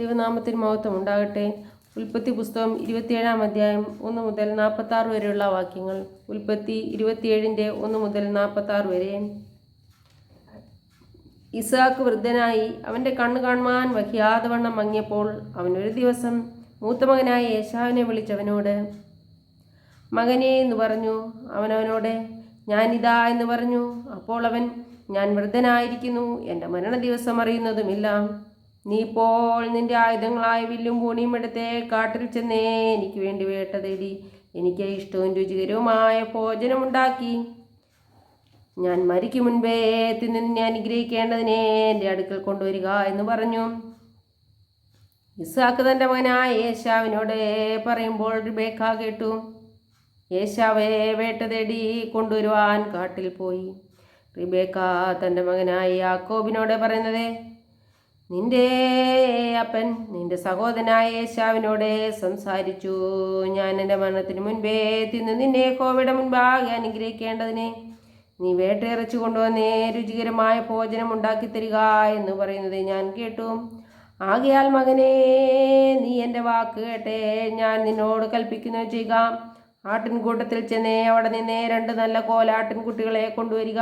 ദൈവനാമത്തിന് മഹത്വം ഉണ്ടാകട്ടെ. ഉൽപ്പത്തി പുസ്തകം ഇരുപത്തിയേഴാം അധ്യായം ഒന്ന് മുതൽ നാൽപ്പത്തി ആറ് വരെയുള്ള വാക്യങ്ങൾ. ഉൽപ്പത്തി ഇരുപത്തിയേഴിന്റെ ഒന്ന് മുതൽ നാൽപ്പത്തി ആറ് വരെ. ഇസാക്ക് വൃദ്ധനായി അവന്റെ കണ്ണ് കാണുവാൻ വഹിയാതവണ്ണം മങ്ങിയപ്പോൾ അവനൊരു ദിവസം മൂത്തമകനായ യേശാവിനെ വിളിച്ചവനോട് മകനെ എന്ന് പറഞ്ഞു. അവനവനോട് ഞാനിതാ എന്ന് പറഞ്ഞു. അപ്പോൾ അവൻ ഞാൻ വൃദ്ധനായിരിക്കുന്നു. എന്റെ മരണ ദിവസം അറിയുന്നതുമില്ല. നീ ഇപ്പോൾ നിന്റെ ആയുധങ്ങളായ വില്ലും പൂണിയും എടുത്തെ കാട്ടിൽ ചെന്നേ. എനിക്ക് വേണ്ടി വേട്ട തേടി. എനിക്ക് ഇഷ്ടവും രുചികരവുമായ ഭോജനമുണ്ടാക്കി. ഞാൻ മരിക്കും മുൻപേ തിന്ന് നിന്നെ അനുഗ്രഹിക്കേണ്ടതിനെ എന്റെ അടുക്കൽ കൊണ്ടുവരിക എന്ന് പറഞ്ഞു. ഇസാക്ക് തന്റെ മകനായ യേശാവിനോട് പറയുമ്പോൾ റിബേക്ക കേട്ടു. യേശാവെ വേട്ട തേടി കൊണ്ടുവരുവാൻ കാട്ടിൽ പോയി. റിബേക്ക തന്റെ മകനായ യാക്കോബിനോട് പറയുന്നത് നിന്റെ അപ്പൻ നിന്റെ സഹോദരനായ യേശാവിനോട് സംസാരിച്ചു. ഞാൻ എന്റെ മരണത്തിന് മുൻപേ തിന്ന് നിന്നെ കോവിഡ് മുൻപാകെ അനുഗ്രഹിക്കേണ്ടതിനെ നീ വേട്ടയിറച്ചു കൊണ്ടുവന്നേ രുചികരമായ ഭോജനം ഉണ്ടാക്കി തരിക എന്ന് പറയുന്നത് ഞാൻ കേട്ടു. ആകയാൽ മകനെ നീ എന്റെ വാക്ക് കേട്ടെ. ഞാൻ നിന്നോട് കൽപ്പിക്കുന്നു ചെയ്യുക. ആട്ടിൻകൂട്ടത്തിൽ ചെന്നേ അവിടെ നിന്നേ രണ്ട് നല്ല കോലാട്ടിൻകുട്ടികളെ കൊണ്ടുവരിക.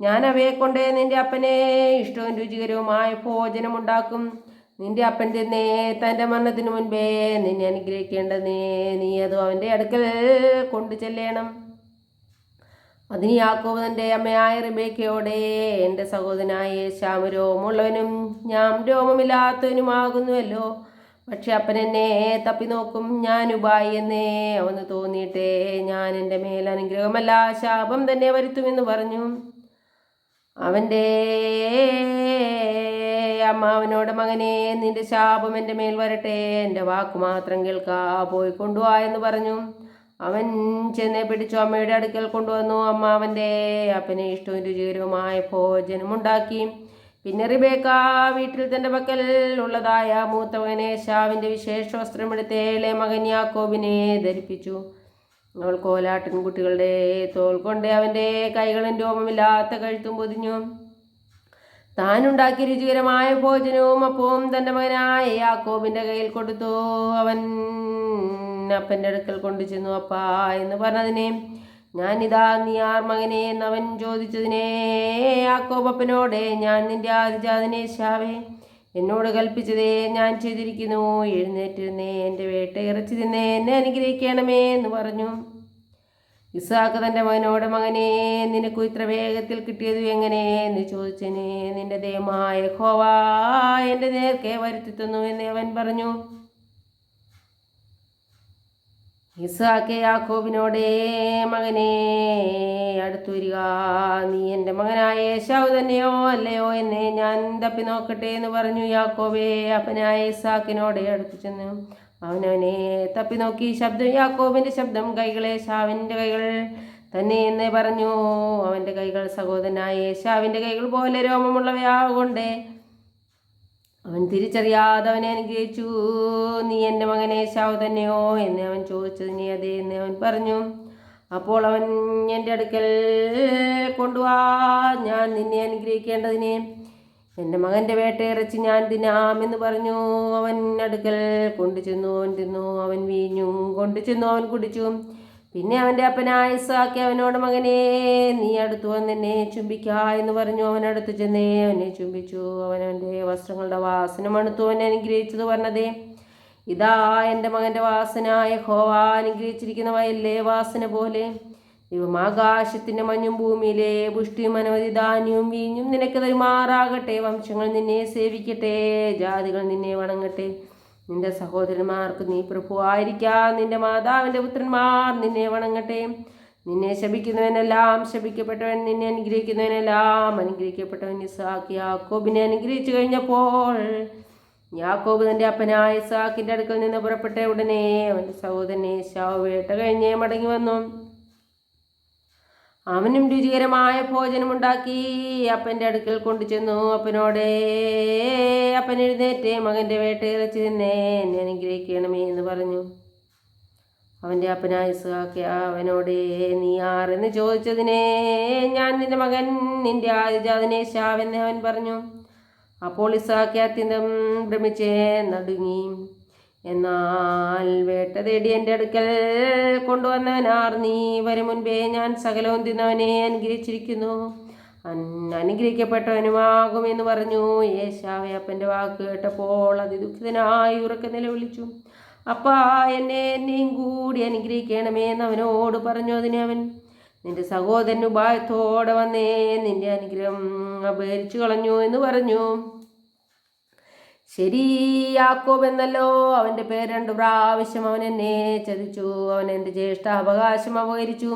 ഞാൻ അവയെ കൊണ്ടേ നിന്റെ അപ്പനെ ഇഷ്ടവും രുചികരവുമായ ഭോജനം ഉണ്ടാക്കും. നിന്റെ അപ്പൻ തിന്നേ തന്റെ മരണത്തിന് മുൻപേ നിന്നെ അനുഗ്രഹിക്കേണ്ടതേ നീ അത് അവന്റെ അടുക്കൽ കൊണ്ടു ചെല്ലണം. അതിന് യാക്കോബ് തന്റെ അമ്മയായ റിബേക്കയോടെ എന്റെ സഹോദരനായ ശ്യാമ രോമുള്ളവനും ഞാൻ രോമമില്ലാത്തവനുമാകുന്നുവല്ലോ. പക്ഷെ അപ്പൻ എന്നെ തപ്പി നോക്കും. ഞാൻ ഉപായി എന്നേ അവന് തോന്നിയിട്ടേ ഞാൻ എന്റെ മേൽ അനുഗ്രഹമല്ല ശാപം തന്നെ വരുത്തുമെന്ന് പറഞ്ഞു. അവന്റെ അമ്മ അവനോട് മകനെ നിന്റെ ശാപം എന്റെ മേൽ വരട്ടെ. എന്റെ വാക്ക് മാത്രം കേൾക്കാ. പോയി കൊണ്ടുവാ എന്ന് പറഞ്ഞു. അവൻ ചെന്നെ പിടിച്ചു അമ്മയുടെ അടുക്കൽ കൊണ്ടുവന്നു. അമ്മ അവന്റെ അപ്പനെ ഇഷ്ടവും രുചികരവുമായ ഭോജനമുണ്ടാക്കി. പിന്നെ റിബേക്ക വീട്ടിൽ തന്റെ പക്കൽ ഉള്ളതായ മൂത്തവനെ ശാവിന്റെ വിശേഷ വസ്ത്രമെടുത്തേലെ മകൻ യാക്കോബിനെ ധരിപ്പിച്ചു. അവൾ കോലാട്ടിൻ കുട്ടികളുടെ തോൾ കൊണ്ട് അവന്റെ കൈകളും രോമമില്ലാത്ത കഴുത്തും പൊതിഞ്ഞു. താനുണ്ടാക്കിയ രുചികരമായ ഭോജനവും അപ്പവും തന്റെ മകനായ യാക്കോബിന്റെ കയ്യിൽ കൊടുത്തു. അവൻ അപ്പന്റെ അടുക്കൽ കൊണ്ടു ചെന്നു അപ്പാ എന്ന് പറഞ്ഞതിനെ ഞാനിതാ നീ ആർ മകനെ എന്നവൻ ചോദിച്ചതിനെ യാക്കോബപ്പനോടെ ഞാൻ നിന്റെ ആദിജാതനെ ശാവേ എന്നോട് കൽപ്പിച്ചതേ ഞാൻ ചെയ്തിരിക്കുന്നു. എഴുന്നേറ്റിരുന്നേ എന്റെ വേട്ട ഇറച്ചി തിന്നേ എന്നെ അനുഗ്രഹിക്കണമേ എന്ന് പറഞ്ഞു. ഇസാക്ക് തന്റെ മകനോട് മകനെ നിനക്ക് ഇത്ര വേഗത്തിൽ കിട്ടിയത് എങ്ങനെ? എന്ന് ചോദിച്ചനെ നിന്റെ ദൈവമായ ഹോവാ എന്റെ നേർക്കെ വരുത്തി തന്നു എന്ന് അവൻ പറഞ്ഞു. ഇസാക്ക് യാക്കോബിനോടേ മകനെ അടുത്തു വരിക നീ എന്റെ മകനായ ഏശാവ് തന്നെയോ അല്ലയോ എന്നെ ഞാൻ തപ്പി നോക്കട്ടെ എന്ന് പറഞ്ഞു യാക്കോബേ അപ്പനായ ഇസാക്കിനോടെ അടുത്തു ചെന്നു അവനവനെ തപ്പി നോക്കി ശബ്ദം യാക്കോബിന്റെ ശബ്ദം കൈകളെ ശാവിന്റെ കൈകൾ തന്നെ എന്ന് പറഞ്ഞു. അവന്റെ കൈകൾ സഹോദരനായ ഏശാവിന്റെ കൈകൾ പോലെ രോമമുള്ളവയാകൊണ്ടേ അവൻ തിരിച്ചറിയാതെ അവനെ അനുഗ്രഹിച്ചു. നീ എന്റെ മകനെ ശാവ് തന്നെയോ? എന്ന് അവൻ ചോദിച്ചതിനെ അതെ എന്ന് അവൻ പറഞ്ഞു. അപ്പോൾ അവൻ എന്റെ അടുക്കൽ കൊണ്ടുവാ ഞാൻ നിന്നെ അനുഗ്രഹിക്കേണ്ടതിനെ. എന്റെ മകന്റെ വേട്ടയിറച്ചി ഞാൻ തിന്നാമെന്ന് പറഞ്ഞു. അവൻ അടുക്കൽ കൊണ്ടു ചെന്നു അവൻ തിന്നു. അവൻ വീഞ്ഞു കൊണ്ടു ചെന്നു അവൻ കുടിച്ചു. പിന്നെ അവന്റെ അപ്പനായ ഇസാക്കി അവനോട് മകനെ നീ അടുത്തു വന്ന് എന്നെ ചുംബിക്ക എന്ന് പറഞ്ഞു. അവൻ ചെന്നേ അവനെ ചുംബിച്ചു. അവൻ അവന്റെ വസ്ത്രങ്ങളുടെ വാസന മണുത്തു അവനെ അനുഗ്രഹിച്ചത് പറഞ്ഞതേ ഇതാ എന്റെ മകന്റെ വാസനായ ഹോവ അനുഗ്രഹിച്ചിരിക്കുന്ന വയലിലെ വാസന പോലെ ദൈവം ആകാശത്തിന്റെ മഞ്ഞും ഭൂമിയിലെ പുഷ്ടിയും അനവധി ധാന്യവും വീഞ്ഞും നിനക്ക് തരുമാറാകട്ടെ. വംശങ്ങൾ നിന്നെ സേവിക്കട്ടെ. ജാതികൾ നിന്നെ വണങ്ങട്ടെ. നിന്റെ സഹോദരന്മാർക്ക് നീ പ്രഭുവായിരിക്കാം. നിന്റെ മാതാവിന്റെ പുത്രന്മാർ നിന്നെ വണങ്ങട്ടെ. നിന്നെ ശപിക്കുന്നവനെല്ലാം ശപിക്കപ്പെട്ടവൻ നിന്നെ അനുഗ്രഹിക്കുന്നവനെല്ലാം അനുഗ്രഹിക്കപ്പെട്ടവൻ ഇസാക്ക് യാക്കോബിനെ അനുഗ്രഹിച്ചു കഴിഞ്ഞപ്പോൾ യാക്കോബ് തന്റെ അപ്പനായ ഇസാക്കിന്റെ അടുക്കൽ നിന്ന് പുറപ്പെട്ട ഉടനെ അവന്റെ സഹോദരനെ ശാവ് വേട്ട കഴിഞ്ഞേ മടങ്ങി വന്നു. അവനും രുചികരമായ ഭോജനമുണ്ടാക്കി. അപ്പന്റെ അടുക്കൽ കൊണ്ടു ചെന്നു അപ്പനോടേ അപ്പൻ എഴുന്നേറ്റ് മകന്റെ വേട്ടയിറച്ചി തന്നെ എന്നെ അനുഗ്രഹിക്കണമേ എന്ന് പറഞ്ഞു. അവന്റെ അപ്പനായ ഇസ്ഹാക്ക് അവനോടേ നീ ആരെന്ന് ചോദിച്ചതിനെ ഞാൻ നിന്റെ മകൻ നിന്റെ ആദിജാതനെ ശാവെന്ന് അവൻ പറഞ്ഞു. അപ്പോൾ ഇസാക്കി അത്യന്തം ഭ്രമിച്ചേ നടുങ്ങി. എന്നാൽ വേട്ട തേടി എന്റെ അടുക്കൽ കൊണ്ടുവന്നവനാർ നീ വരും മുൻപേ ഞാൻ സകലവും തിന്നവനെ അനുഗ്രഹിച്ചിരിക്കുന്നു അനുഗ്രഹിക്കപ്പെട്ടവനുമാകും എന്ന് പറഞ്ഞു. യേശാവെ അപ്പന്റെ വാക്ക് കേട്ടപ്പോൾ അതിദുഃഖിതനായി ഉറക്ക നിലവിളിച്ചു. അപ്പാ എന്നെ എന്നെയും കൂടി അനുഗ്രഹിക്കണമേ എന്ന് അവനോട് പറഞ്ഞു. അതിനെ അവൻ നിന്റെ സഹോദരൻ ഉപായത്തോടെ വന്നേ നിന്റെ അനുഗ്രഹം അപഹരിച്ചു കളഞ്ഞു എന്ന് പറഞ്ഞു. ശരി യാക്കോബ് എന്നല്ലോ. അവന്റെ പേര് രണ്ടു പ്രാവശ്യം അവൻ എന്നെ ചതിച്ചു. അവൻ എന്റെ ജ്യേഷ്ഠ അവകാശം അപകരിച്ചു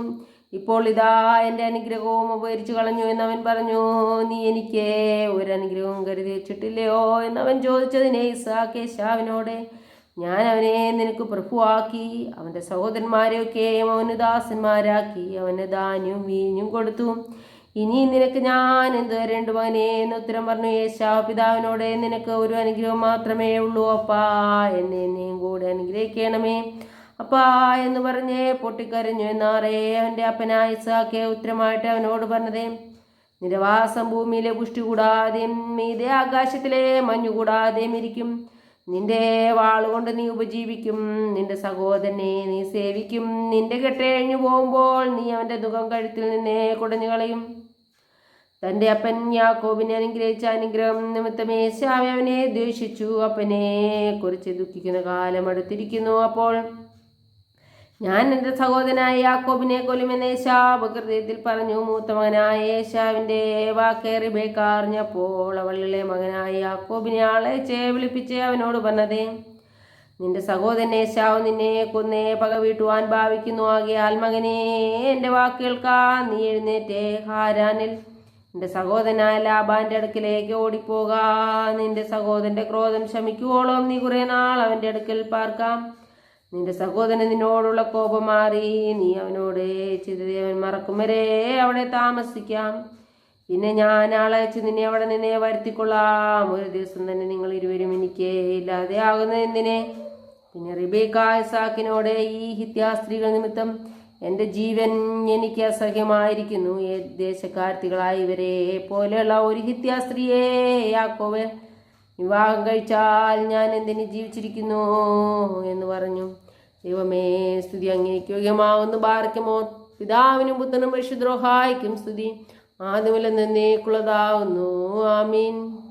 ഇപ്പോൾ ഇതാ എന്റെ അനുഗ്രഹവും ഉപകരിച്ചു കളഞ്ഞു എന്നവൻ പറഞ്ഞു. നീ എനിക്ക് ഒരു അനുഗ്രഹവും കരുതി വെച്ചിട്ടില്ലയോ എന്നവൻ ചോദിച്ചതിനെ ഇസാക്കെ ഷാവിനോട് ഞാൻ അവനെ നിനക്ക് പ്രഭുവാക്കി അവന്റെ സഹോദരന്മാരെയൊക്കെയും അവന് ദാസന്മാരാക്കി അവന് ധാന്യവും വീഞ്ഞും കൊടുത്തു. ഇനി നിനക്ക് ഞാൻ എന്ത് തരേണ്ടു മകനെ എന്ന് ഉത്തരം പറഞ്ഞു യേശാവ് പിതാവിനോട് നിനക്ക് ഒരു അനുഗ്രഹം മാത്രമേ ഉള്ളൂ അപ്പാ എന്നെ എന്നെയും കൂടെ അനുഗ്രഹിക്കണമേ. അപ്പാ എന്ന് പറഞ്ഞ് പൊട്ടിക്കരഞ്ഞു. എന്നാറേ അവന്റെ അപ്പനായ സാക്കെ ഉത്തരമായിട്ട് അവനോട് പറഞ്ഞതേ നിരവാസം വാസം ഭൂമിയിലെ പുഷ്ടി കൂടാതെയും മീതെ ആകാശത്തിലെ മഞ്ഞു കൂടാതെയും ഇരിക്കും നിന്റെ വാളുകൊണ്ട് നീ ഉപജീവിക്കും. നിന്റെ സഹോദരനെ നീ സേവിക്കും. നിന്റെ കെട്ടഴിഞ്ഞു പോകുമ്പോൾ നീ അവന്റെ ദുഃഖം കഴുത്തിൽ നിന്നെ കുടഞ്ഞു കളയും തന്റെ അപ്പൻ യാക്കോബിനെ അനുഗ്രഹിച്ച അനുഗ്രഹം നിമിത്തമേ ഏശാവെ അവനെ ദ്വേഷിച്ചു. അപ്പനെ കുറിച്ച് ദുഃഖിക്കുന്ന കാലം അടുത്തിരിക്കുന്നു. അപ്പോൾ ഞാൻ എന്റെ സഹോദരനായ യാക്കോബിനെ കൊല്ലുമെന്ന് യേശാബ് ഹൃദയത്തിൽ പറഞ്ഞു. മൂത്ത മകനായ യേശാവിന്റെ വാക്കേറി ബേക്കാറിഞ്ഞപ്പോൾ അവളിലെ മകനായ യാക്കോബിനെ ആളെ ചേ വിളിപ്പിച്ച് അവനോട് പറഞ്ഞത് നിന്റെ സഹോദരൻ ഏശാവ് നിന്നെ കൊന്നേ പക വീട്ടുവാൻ ഭാവിക്കുന്നു. ആകെ മകനെ എന്റെ വാക്ക് നീ എഴുന്നേറ്റേ ഹാരാനിൽ നിന്റെ സഹോദരനായ ലാബാന്റെ അടുക്കിലേക്ക് ഓടിപ്പോക. നിന്റെ സഹോദരന്റെ ക്രോധം ശമിക്കുവോളം നീ കുറെ നാൾ അവന്റെ അടുക്കൽ പാർക്കാം. നിന്റെ സഹോദരൻ നിന്നോടുള്ള കോപം മാറി. നീ അവനോട് ചിതദേവൻ മറക്കും. വരെ അവിടെ താമസിക്കാം. പിന്നെ ഞാൻ ആളെ അയച്ച് നിന്നെ അവിടെ നിന്നെ വരുത്തിക്കൊള്ളാം. ഒരു ദിവസം തന്നെ നിങ്ങൾ ഇരുവരും എനിക്ക് ഇല്ലാതെ ആകുന്നത് എന്തിനെ? പിന്നെ റിബേക്ക ഇസാക്കിനോട് ഈ ഹിത്യാസ്ത്രീകൾ നിമിത്തം എന്റെ ജീവൻ എനിക്ക് അസഹ്യമായിരിക്കുന്നു. ദേശക്കാർത്തികളായ ഇവരെ പോലെയുള്ള ഒരു ഹിത്യാസ്ത്രീയെ യാക്കോവെ വിവാഹം കഴിച്ചാൽ ഞാൻ എന്തിന് ജീവിച്ചിരിക്കുന്നു എന്ന് പറഞ്ഞു. ദൈവമേ സ്തുതി അങ്ങേക്ക് യോഗ്യമാവുന്നു. ബാർക്കുമോ പിതാവിനും പുത്രനും പരിശുദ്രോഹായിക്കും സ്തുതി. ആദ്യമുള്ള നിന്നേക്കുള്ളതാവുന്നു ആമീൻ.